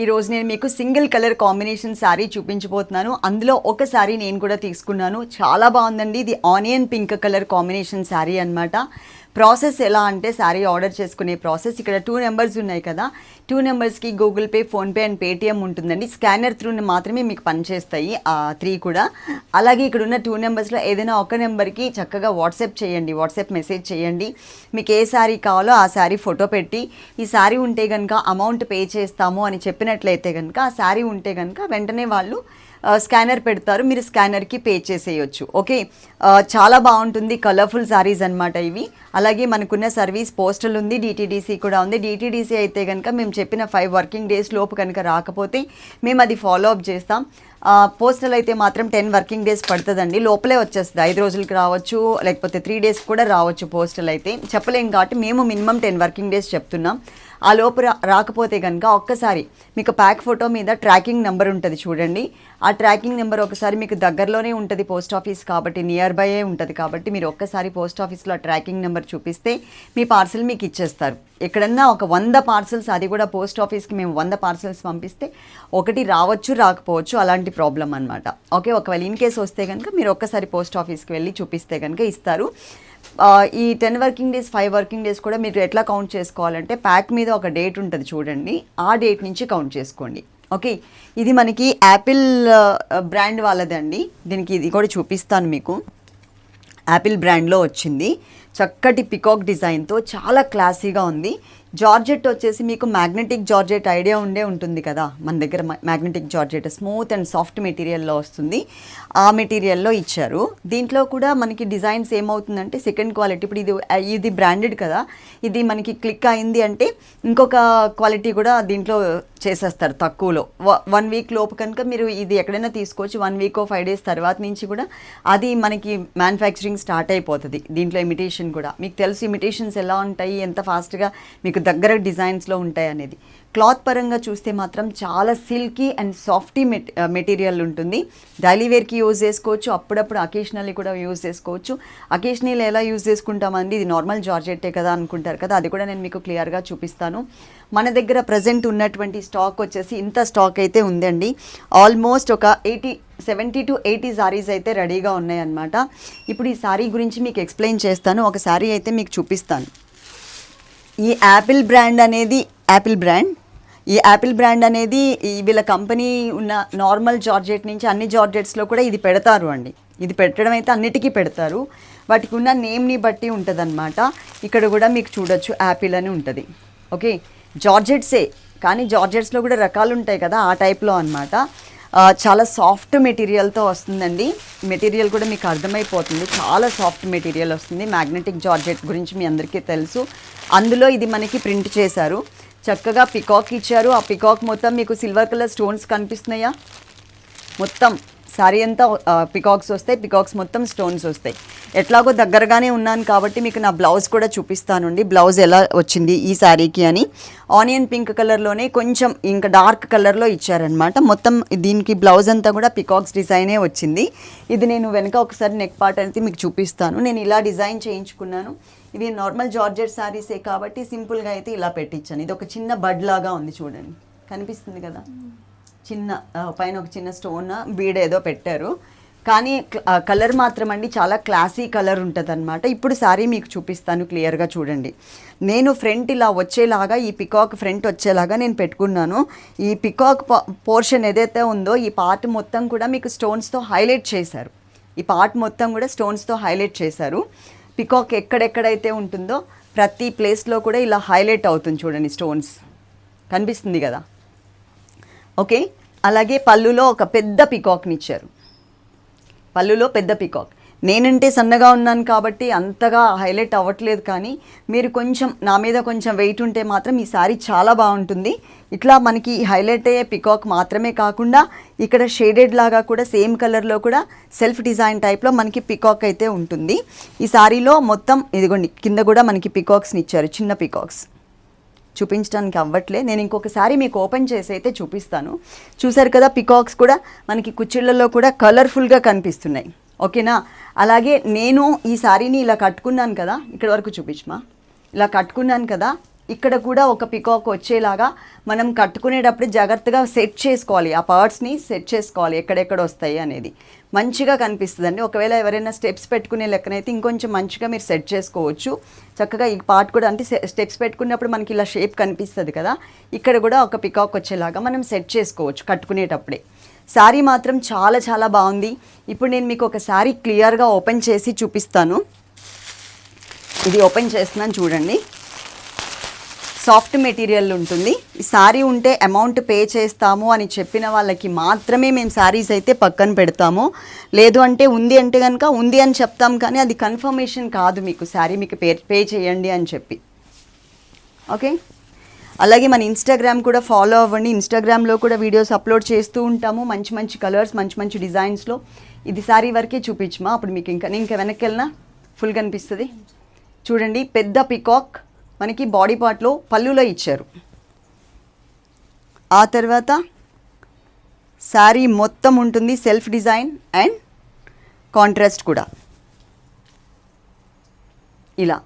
ఈ రోజు నేను మీకు సింగిల్ కలర్ కాంబినేషన్ శారీ చూపించబోతున్నాను. అందులో ఒక శారీ నేను కూడా తీసుకున్నాను. చాలా బాగుందండి. ఇది onion pink colour combination sari అనమాట ప్రాసెస్ ఎలా అంటే శారీ ఆర్డర్ చేసుకునే ప్రాసెస్. ఇక్కడ టూ నెంబర్స్ ఉన్నాయి కదా. టూ నెంబర్స్కి Google Pay PhonePe and Paytm ఉంటుందండి. స్కానర్ త్రూ మాత్రమే మీకు పనిచేస్తాయి ఆ త్రీ కూడా. అలాగే ఇక్కడ ఉన్న టూ నెంబర్స్లో ఏదైనా ఒక నెంబర్కి చక్కగా వాట్సాప్ చేయండి వాట్సాప్ మెసేజ్ చేయండి. మీకు ఏ శారీ కావాలో ఆ శారీ ఫోటో పెట్టి ఈ శారీ ఉంటే కనుక అమౌంట్ పే చేస్తాము అని చెప్పినట్లయితే కనుక ఆ శారీ ఉంటే కనుక వెంటనే వాళ్ళు స్కానర్ పెడతారు మీరు స్కానర్కి పే చేసేయచ్చు. ఓకే? చాలా బాగుంటుంది కలర్ఫుల్ శారీస్ అన్నమాట ఇవి. అలాగే మనకున్న సర్వీస్ పోస్టల్ ఉంది డిటీడీసీ కూడా ఉంది. డిటీడీసీ అయితే కనుక మేము చెప్పిన ఫైవ్ వర్కింగ్ డేస్ లోపు కనుక రాకపోతే మేము అది ఫాలో అప్ చేస్తాం. పోస్టల్ అయితే మాత్రం టెన్ వర్కింగ్ డేస్ పడుతుందండి. లోపలే వచ్చేస్తుంది. ఐదు రోజులకి రావచ్చు లేకపోతే త్రీ డేస్ కూడా రావచ్చు పోస్టల్ అయితే. చెప్పలేం కాబట్టి మేము మినిమం టెన్ వర్కింగ్ డేస్ చెప్తున్నాం. ఆ లోపు రాకపోతే కనుక ఒక్కసారి మీకు ప్యాక్ ఫోటో మీద ట్రాకింగ్ నెంబర్ ఉంటుంది చూడండి. ఆ ట్రాకింగ్ నెంబర్ ఒకసారి మీకు దగ్గరలోనే ఉంటుంది పోస్ట్ ఆఫీస్ కాబట్టి నియర్ బైయే ఉంటుంది కాబట్టి మీరు ఒక్కసారి పోస్ట్ ఆఫీస్లో ఆ ట్రాకింగ్ నెంబర్ చూపిస్తే మీ పార్సిల్ మీకు ఇచ్చేస్తారు. ఎక్కడన్నా ఒక వంద పార్సల్స్ అది కూడా పోస్ట్ ఆఫీస్కి మేము వంద పార్సల్స్ పంపిస్తే ఒకటి రావచ్చు రాకపోవచ్చు అలాంటి ప్రాబ్లం అనమాట ఓకే ఒకవేళ ఇన్ కేస్ వస్తే కనుక మీరు ఒక్కసారి పోస్ట్ ఆఫీస్కి వెళ్ళి చూపిస్తే కనుక ఇస్తారు. ఈ ten working days five working days కూడా మీరు ఎట్లా కౌంట్ చేసుకోవాలంటే ప్యాక్ మీద ఒక డేట్ ఉంటుంది చూడండి. ఆ డేట్ నుంచి కౌంట్ చేసుకోండి. ఓకే ఇది మనకి యాపిల్ బ్రాండ్ వాళ్ళదండి. దీనికి ఇది కూడా చూపిస్తాను మీకు. యాపిల్ బ్రాండ్లో వచ్చింది. చక్కటి పికాక్ డిజైన్తో చాలా క్లాసీగా ఉంది. జార్జెట్ వచ్చేసి మీకు మ్యాగ్నెటిక్ జార్జెట్ ఐడియా ఉండే ఉంటుంది కదా. మన దగ్గర magnetic georgette smooth and soft మెటీరియల్లో వస్తుంది. ఆ మెటీరియల్లో ఇచ్చారు. దీంట్లో కూడా మనకి డిజైన్స్ ఏమవుతుందంటే సెకండ్ క్వాలిటీ ఇప్పుడు ఇది ఇది బ్రాండెడ్ కదా. ఇది మనకి క్లిక్ అయింది అంటే ఇంకొక క్వాలిటీ కూడా దీంట్లో చేసేస్తారు తక్కువలో. వన్ వీక్ లోపు కనుక మీరు ఇది ఎక్కడైనా తీసుకోవచ్చు. వన్ వీక్ ఫైవ్ డేస్ తర్వాత నుంచి కూడా అది మనకి మ్యానుఫ్యాక్చరింగ్ స్టార్ట్ అయిపోతుంది. దీంట్లో ఇమిటేషన్ కూడా. మీకు తెలుసు ఇమిటేషన్స్ ఎలా ఉంటాయి? ఎంత ఫాస్ట్గా మీకు దగ్గర డిజైన్స్లో ఉంటాయి అనేది క్లాత్ పరంగా చూస్తే మాత్రం చాలా సిల్కీ అండ్ సాఫ్టీ మెట్ మెటీరియల్ ఉంటుంది. డైలీ వేర్కి యూజ్ చేసుకోవచ్చు. అప్పుడప్పుడు అకేషనల్లీ కూడా యూజ్ చేసుకోవచ్చు. అకేషనల్ ఎలా యూజ్ చేసుకుంటామండి? ఇది నార్మల్ జార్జెట్టే కదా అనుకుంటారు కదా? అది కూడా నేను మీకు క్లియర్గా చూపిస్తాను. మన దగ్గర ప్రజెంట్ ఉన్నటువంటి స్టాక్ వచ్చేసి ఇంత స్టాక్ అయితే ఉందండి. ఆల్మోస్ట్ ఒక eighty seventy to eighty sarees అయితే రెడీగా ఉన్నాయన్నమాట. ఇప్పుడు ఈ సారీ గురించి మీకు ఎక్స్ప్లెయిన్ చేస్తాను. ఒక సారీ అయితే మీకు చూపిస్తాను. ఈ యాపిల్ బ్రాండ్ అనేది యాపిల్ బ్రాండ్ ఈ యాపిల్ బ్రాండ్ అనేది వీళ్ళ కంపెనీ ఉన్న నార్మల్ జార్జెట్ నుంచి అన్ని జార్జెట్స్లో కూడా ఇది పెడతారు అండి. ఇది పెట్టడం అయితే అన్నిటికీ పెడతారు. వాటికి ఉన్న నేమ్ని బట్టి ఉంటుంది ఇక్కడ కూడా మీకు చూడొచ్చు యాపిల్ అని ఉంటుంది. ఓకే జార్జెట్సే కానీ జార్జెట్స్లో కూడా రకాలు ఉంటాయి కదా ఆ టైప్లో అనమాట చాలా సాఫ్ట్ మెటీరియల్తో వస్తుందండి. మెటీరియల్ కూడా మీకు అర్థమైపోతుంది. చాలా సాఫ్ట్ మెటీరియల్ వస్తుంది. మ్యాగ్నెటిక్ జార్జెట్ గురించి మీ అందరికీ తెలుసు. అందులో ఇది మనకి ప్రింట్ చేశారు. చక్కగా పికాక్ ఇచ్చారు. ఆ పికాక్ మొత్తం మీకు సిల్వర్ కలర్ స్టోన్స్ కనిపిస్తున్నాయా? మొత్తం. శారీ అంతా పికాక్స్ వస్తాయి పికాక్స్ మొత్తం స్టోన్స్ వస్తాయి. ఎట్లాగో దగ్గరగానే ఉన్నాను కాబట్టి మీకు నా బ్లౌజ్ కూడా చూపిస్తానండి. బ్లౌజ్ ఎలా వచ్చింది ఈ శారీకి అని. ఆనియన్ పింక్ కలర్లోనే కొంచెం ఇంకా డార్క్ కలర్లో ఇచ్చారనమాట. మొత్తం దీనికి బ్లౌజ్ అంతా కూడా పికాక్స్ డిజైనే వచ్చింది. ఇది నేను వెనక ఒకసారి నెక్ పార్ట్ అనేది మీకు చూపిస్తాను. నేను ఇలా డిజైన్ చేయించుకున్నాను. ఇవి నార్మల్ జార్జెట్ శారీసే కాబట్టి సింపుల్గా అయితే ఇలా పెట్టించాను. ఇది ఒక చిన్న బడ్ లాగా ఉంది చూడండి. కనిపిస్తుంది కదా? చిన్న పైన ఒక చిన్న స్టోన్ బీడ్ ఏదో పెట్టారు. కానీ కలర్ మాత్రం అండి చాలా క్లాసీ కలర్ ఉంటుంది అనమాట ఇప్పుడు సారీ మీకు చూపిస్తాను క్లియర్గా చూడండి. నేను ఫ్రంట్ ఇలా వచ్చేలాగా ఈ పికాక్ ఫ్రంట్ వచ్చేలాగా నేను పెట్టుకున్నాను. ఈ పికాక్ పోర్షన్ ఏదైతే ఉందో ఈ పార్ట్ మొత్తం కూడా మీకు స్టోన్స్తో హైలైట్ చేశారు. ఈ పార్ట్ మొత్తం కూడా స్టోన్స్తో హైలైట్ చేశారు. పికాక్ ఎక్కడెక్కడైతే ఉంటుందో ప్రతి ప్లేస్లో కూడా ఇలా హైలైట్ అవుతుంది చూడండి స్టోన్స్. కనిపిస్తుంది కదా? ఓకే? అలాగే పళ్ళులో ఒక పెద్ద పికాక్ని ఇచ్చారు పళ్ళులో పెద్ద పికాక్. నేనంటే సన్నగా ఉన్నాను కాబట్టి అంతగా హైలైట్ అవ్వట్లేదు కానీ మీరు కొంచెం నా మీద కొంచెం వెయిట్ ఉంటే మాత్రం ఈ సారీ చాలా బాగుంటుంది. ఇట్లా మనకి హైలైట్ అయ్యే పికాక్ మాత్రమే కాకుండా ఇక్కడ షేడెడ్ లాగా కూడా సేమ్ కలర్లో కూడా సెల్ఫ్ డిజైన్ టైప్లో మనకి పికాక్ అయితే ఉంటుంది. ఈ సారీలో మొత్తం ఇదిగోండి కింద కూడా మనకి పికాక్స్ని ఇచ్చారు చిన్న పికాక్స్. చూపించడానికి అవ్వట్లే. నేను ఇంకొకసారి మీకు ఓపెన్ చేసి అయితే చూపిస్తాను. చూసారు కదా పికాక్స్ కూడా మనకి కుచ్చిళ్ళలో కూడా కలర్ఫుల్గా కనిపిస్తున్నాయి. ఓకేనా? అలాగే నేను ఈ శారీని ఇలా కట్టుకున్నాను కదా ఇక్కడ వరకు చూపించమా? ఇలా కట్టుకున్నాను కదా ఇక్కడ కూడా ఒక పికాక్ వచ్చేలాగా మనం కట్టుకునేటప్పుడు జాగ్రత్తగా సెట్ చేసుకోవాలి. ఆ పార్ట్స్ని సెట్ చేసుకోవాలి. ఎక్కడెక్కడ వస్తాయి అనేది. మంచిగా కనిపిస్తుందండి. ఒకవేళ ఎవరైనా స్టెప్స్ పెట్టుకునే లెక్కనైతే ఇంకొంచెం మంచిగా మీరు సెట్ చేసుకోవచ్చు. చక్కగా ఈ పార్ట్ కూడా అంటే స్టెప్స్ పెట్టుకున్నప్పుడు మనకి ఇలా షేప్ కనిపిస్తుంది కదా. ఇక్కడ కూడా ఒక పికాక్ వచ్చేలాగా మనం సెట్ చేసుకోవచ్చు కట్టుకునేటప్పుడే. శారీ మాత్రం చాలా చాలా బాగుంది. ఇప్పుడు నేను మీకు ఒక శారీ క్లియర్గా ఓపెన్ చేసి చూపిస్తాను. ఇది ఓపెన్ చేస్తున్నాను చూడండి. సాఫ్ట్ మెటీరియల్ ఉంటుంది. ఈ శారీ ఉంటే అమౌంట్ పే చేస్తాము అని చెప్పిన వాళ్ళకి మాత్రమే మేము శారీస్ అయితే పక్కన పెడతాము. లేదు అంటే ఉంది అంటే కనుక ఉంది అని చెప్తాం కానీ అది కన్ఫర్మేషన్ కాదు మీకు. శారీ మీకు పే పే చేయండి అని చెప్పి. ఓకే అలాగే మన ఇన్స్టాగ్రామ్ కూడా ఫాలో అవ్వండి. ఇన్స్టాగ్రామ్లో కూడా వీడియోస్ అప్లోడ్ చేస్తూ ఉంటాము. మంచి మంచి కలర్స్ మంచి మంచి డిజైన్స్లో ఇది శారీ వరకే చూపించమా? అప్పుడు మీకు ఇంకా నేను ఇంకా వెనక్కి వెళ్ళినా? ఫుల్ కనిపిస్తుంది? చూడండి పెద్ద పికాక్ మనకి బాడీ పార్ట్లో పళ్ళులో ఇచ్చారు. ఆ తర్వాత శారీ మొత్తం ఉంటుంది సెల్ఫ్ డిజైన్ అండ్ కాంట్రాస్ట్ కూడా. ఇలా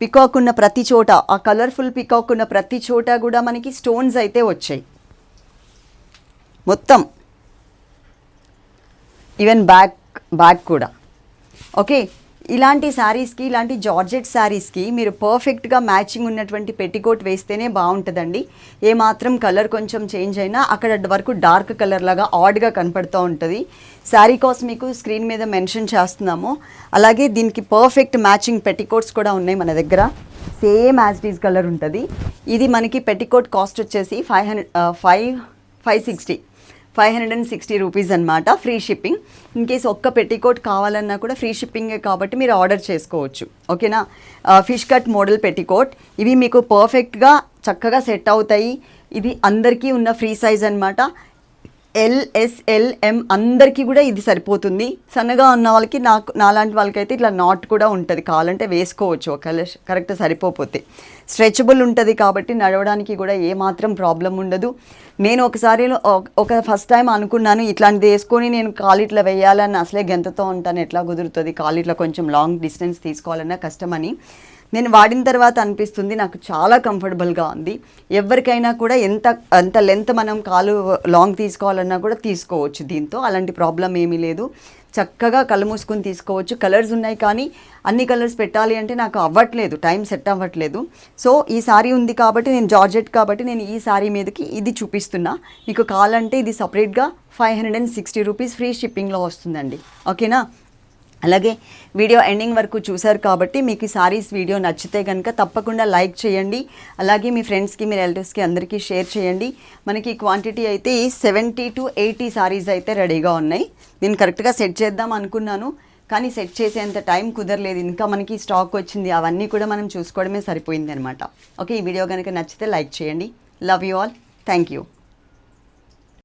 పికాక్ ఉన్న ప్రతి చోట ఆ కలర్ఫుల్ పికాక్ ఉన్న ప్రతి చోట కూడా మనకి స్టోన్స్ అయితే వచ్చాయి. మొత్తం. ఈవెన్ బ్యాక్ బ్యాక్ కూడా. ఓకే ఇలాంటి శారీస్కి ఇలాంటి జార్జెట్ శారీస్కి మీరు పర్ఫెక్ట్గా మ్యాచింగ్ ఉన్నటువంటి పెట్టికోట్ వేస్తేనే బాగుంటుందండి. ఏమాత్రం కలర్ కొంచెం చేంజ్ అయినా అక్కడ వరకు డార్క్ కలర్ లాగా ఆడ్గా కనపడుతూ ఉంటుంది. శారీ కాస్ట్ మీకు స్క్రీన్ మీద మెన్షన్ చేస్తున్నాము. అలాగే దీనికి పర్ఫెక్ట్ మ్యాచింగ్ పెట్టికోట్స్ కూడా ఉన్నాయి మన దగ్గర. సేమ్ యాజ్ డీస్ కలర్ ఉంటుంది. ఇది మనకి పెట్టికోట్ కాస్ట్ వచ్చేసి five hundred five five sixty five hundred and sixty rupees అనమాట ఫ్రీ షిప్పింగ్. ఇన్ కేస్ ఒక్క పెట్టికోట్ కావాలన్నా కూడా ఫ్రీ షిప్పింగే కాబట్టి మీరు ఆర్డర్ చేసుకోవచ్చు. ఓకేనా? ఫిష్ కట్ మోడల్ పెట్టికోట్ ఇవి మీకు పర్ఫెక్ట్గా చక్కగా సెట్ అవుతాయి. ఇది అందరికీ ఉన్న ఫ్రీ సైజ్ అనమాట ఎల్ఎస్ఎల్ఎం అందరికీ కూడా ఇది సరిపోతుంది. సన్నగా ఉన్న వాళ్ళకి నాకు నాలాంటి వాళ్ళకైతే ఇట్లా నాట్ కూడా ఉంటుంది. కావాలంటే వేసుకోవచ్చు. ఒకవేళ కరెక్ట్ సరిపోతే. స్ట్రెచబుల్ ఉంటుంది కాబట్టి నడవడానికి కూడా ఏమాత్రం ప్రాబ్లం ఉండదు. నేను ఒకసారి ఒక- ఫస్ట్ టైం అనుకున్నాను ఇట్లాంటిది వేసుకొని నేను కాలు ఇట్లా వేయాలని. అసలే గెంతతో ఉంటాను. ఎట్లా కుదురుతుంది? కాలు ఇట్లా కొంచెం లాంగ్ డిస్టెన్స్ తీసుకోవాలన్నా కష్టమని. నేను వాడిన తర్వాత అనిపిస్తుంది నాకు చాలా కంఫర్టబుల్గా ఉంది. ఎవరికైనా కూడా ఎంత ఎంత లెంత్ మనం కాలు లాంగ్ తీసుకోవాలన్నా కూడా తీసుకోవచ్చు దీంతో అలాంటి ప్రాబ్లం ఏమీ లేదు. చక్కగా కళ్ళు మూసుకొని తీసుకోవచ్చు. కలర్స్ ఉన్నాయి కానీ అన్ని కలర్స్ పెట్టాలి అంటే నాకు అవ్వట్లేదు టైం సెట్ అవ్వట్లేదు. సో ఈ సారీ ఉంది కాబట్టి నేను జార్జెట్ కాబట్టి నేను ఈ సారీ మీదకి ఇది చూపిస్తున్నా. మీకు కావాలంటే ఇది సపరేట్గా five hundred and sixty rupees free షిప్పింగ్లో వస్తుందండి. ఓకేనా? అలాగే వీడియో ఎండింగ్ వరకు చూశారు కాబట్టి మీకు ఈ సారీస్ వీడియో నచ్చితే కనుక తప్పకుండా లైక్ చేయండి. అలాగే మీ ఫ్రెండ్స్కి మీ రిలేటివ్స్కి అందరికీ షేర్ చేయండి. మనకి క్వాంటిటీ అయితే సెవెంటీ టు ఎయిటీ సారీస్ అయితే రెడీగా ఉన్నాయి. నేను కరెక్ట్గా సెట్ చేద్దాం అనుకున్నాను. కానీ సెట్ చేసేంత టైం కుదరలేదు. ఇంకా మనకి స్టాక్ వచ్చింది. అవన్నీ కూడా మనం చూసుకోవడమే సరిపోయింది అనమాట ఓకే ఈ వీడియో కనుక నచ్చితే లైక్ చేయండి. Love you all thank you